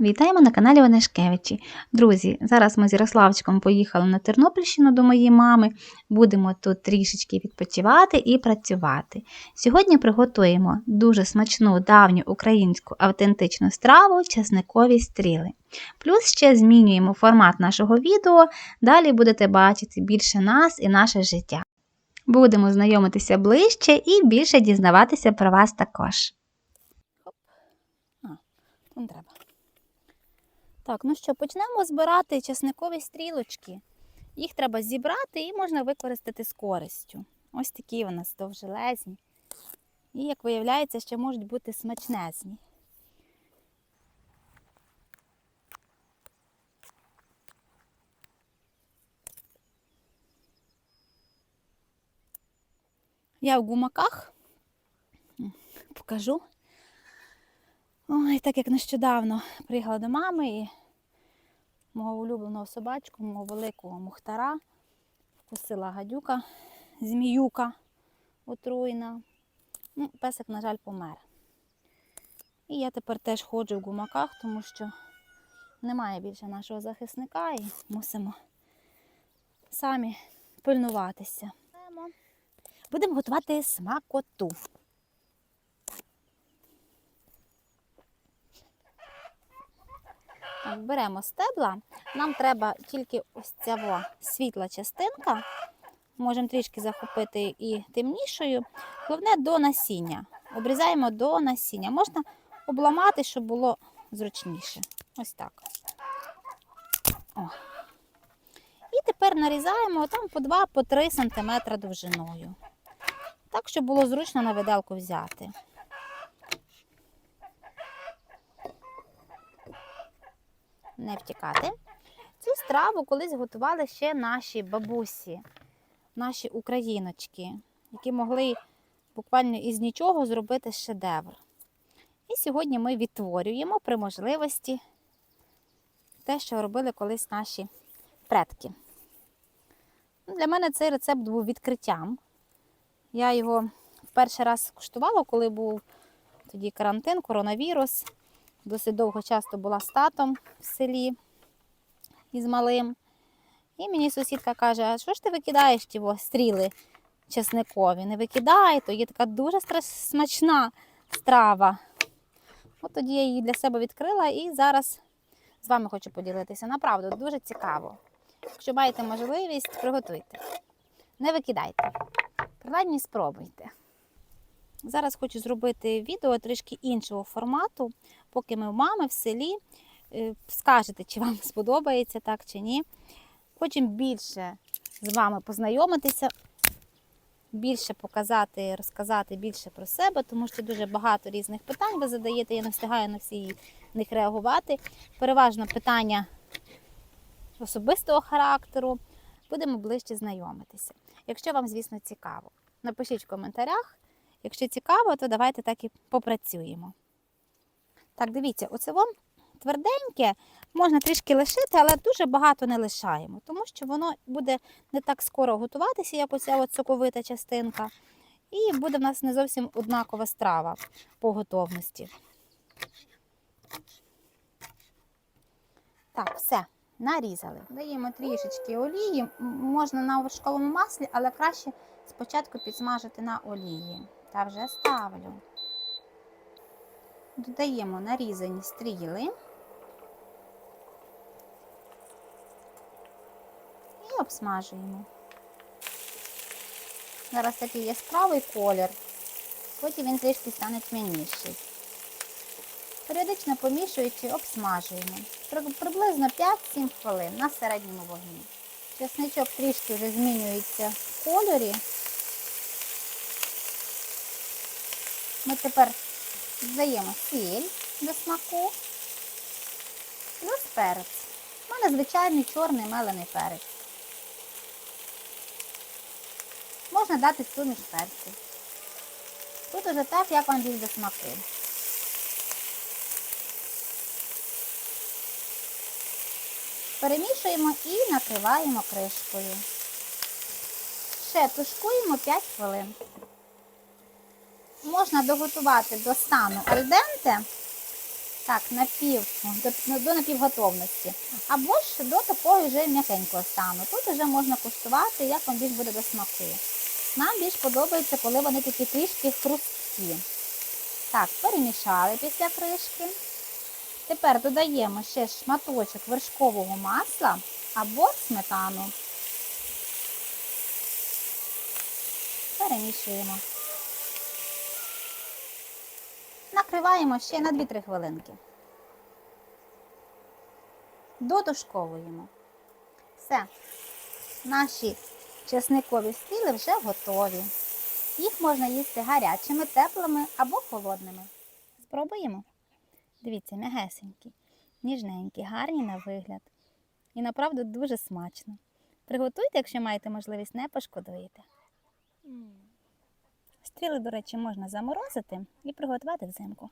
Вітаємо на каналі Онешкевичі. Друзі, зараз ми з Ярославчиком поїхали на Тернопільщину до моєї мами. Будемо тут трішечки відпочивати і працювати. Сьогодні приготуємо дуже смачну давню українську автентичну страву чесникові стріли. Плюс ще змінюємо формат нашого відео. Далі будете бачити більше нас і наше життя. Будемо знайомитися ближче і більше дізнаватися про вас також. Вон треба. Так, ну що, почнемо збирати часникові стрілочки. Їх треба зібрати і можна використати з користю. Ось такі у нас довжелезні. І, як виявляється, ще можуть бути смачнезні. Я в гумаках покажу. Ой, так як нещодавно приїхала до мами і мого улюбленого собачку, мого великого мухтара, вкусила гадюка, зміюка отруйна. Ну, песик, на жаль, помер. І я тепер теж ходжу в гумаках, тому що немає більше нашого захисника і мусимо самі пильнуватися. Будемо готувати смакоту. Беремо стебла. Нам треба тільки ось ця світла частинка. Можемо трішки захопити і темнішою. Головне до насіння. Обрізаємо до насіння. Можна обламати, щоб було зручніше. Ось так. О. І тепер нарізаємо там по 2-3 см довжиною. Так, щоб було зручно на виделку взяти. Не втікати. Цю страву колись готували ще наші бабусі, наші україночки, які могли буквально із нічого зробити шедевр. І сьогодні ми відтворюємо при можливості те, що робили колись наші предки. Ну, Для мене цей рецепт був відкриттям. Я його в перший раз куштувала, коли був тоді карантин, коронавірус. Досить довго часто була з татом в селі із малим. І мені сусідка каже, а що ж ти викидаєш ті стріли чесникові? Не викидай, то є така дуже смачна страва. От тоді я її для себе відкрила і зараз з вами хочу поділитися. Направду, дуже цікаво. Якщо маєте можливість, приготуйте. Не викидайте. Принаймні спробуйте. Зараз хочу зробити відео трішки іншого формату, поки ми в мами в селі. Е, Скажете, чи вам сподобається так чи ні. Хочемо більше з вами познайомитися, більше показати, розказати більше про себе, тому що дуже багато різних питань ви задаєте, я не встигаю на всі них реагувати. Переважно питання особистого характеру. Будемо ближче знайомитися. Якщо вам, звісно, цікаво, напишіть в коментарях. Якщо цікаво, то давайте так і попрацюємо. Так, дивіться, оце вам тверденьке, можна трішки лишити, але дуже багато не лишаємо, тому що воно буде не так скоро готуватися, як оця от соковита частинка. І буде в нас не зовсім однакова страва по готовності. Так, все, нарізали. Даємо трішечки олії. Можна на вершковому маслі, але краще спочатку підсмажити на олії. Та вже ставлю. Додаємо нарізані стріли. І обсмажуємо. Зараз такий яскравий колір, потім він трішки стане тьмяніший. Періодично помішуючи, обсмажуємо. Приблизно 5-7 хвилин на середньому вогні. Чесничок трішки вже змінюється в кольорі. Ми тепер додаємо сіль до смаку, плюс перець. У мене звичайний чорний мелений перець. Можна дати суміш перцю. Тут уже так, як вам більш до смаку. Перемішуємо і накриваємо кришкою. Ще тушкуємо 5 хвилин можна доготувати до стану альденте так, напів, до, до напівготовності. Або ж до такого вже м'якенького стану. Тут вже можна куштувати, як вам більш буде до смаку. Нам більш подобається, коли вони такі трішки хрусткі. Так, перемішали після кришки. Тепер додаємо ще шматочок вершкового масла або сметану. Перемішуємо. Накриваємо ще на 2-3 хвилинки. Додушковуємо. Все. Наші чесникові стріли вже готові. Їх можна їсти гарячими, теплими або холодними. Спробуємо. Дивіться, м'ягесенькі, ніжненькі, гарні на вигляд. І направду дуже смачно. Приготуйте, якщо маєте можливість, не пошкодуєте. Стріли, до речі, можна заморозити і приготувати взимку.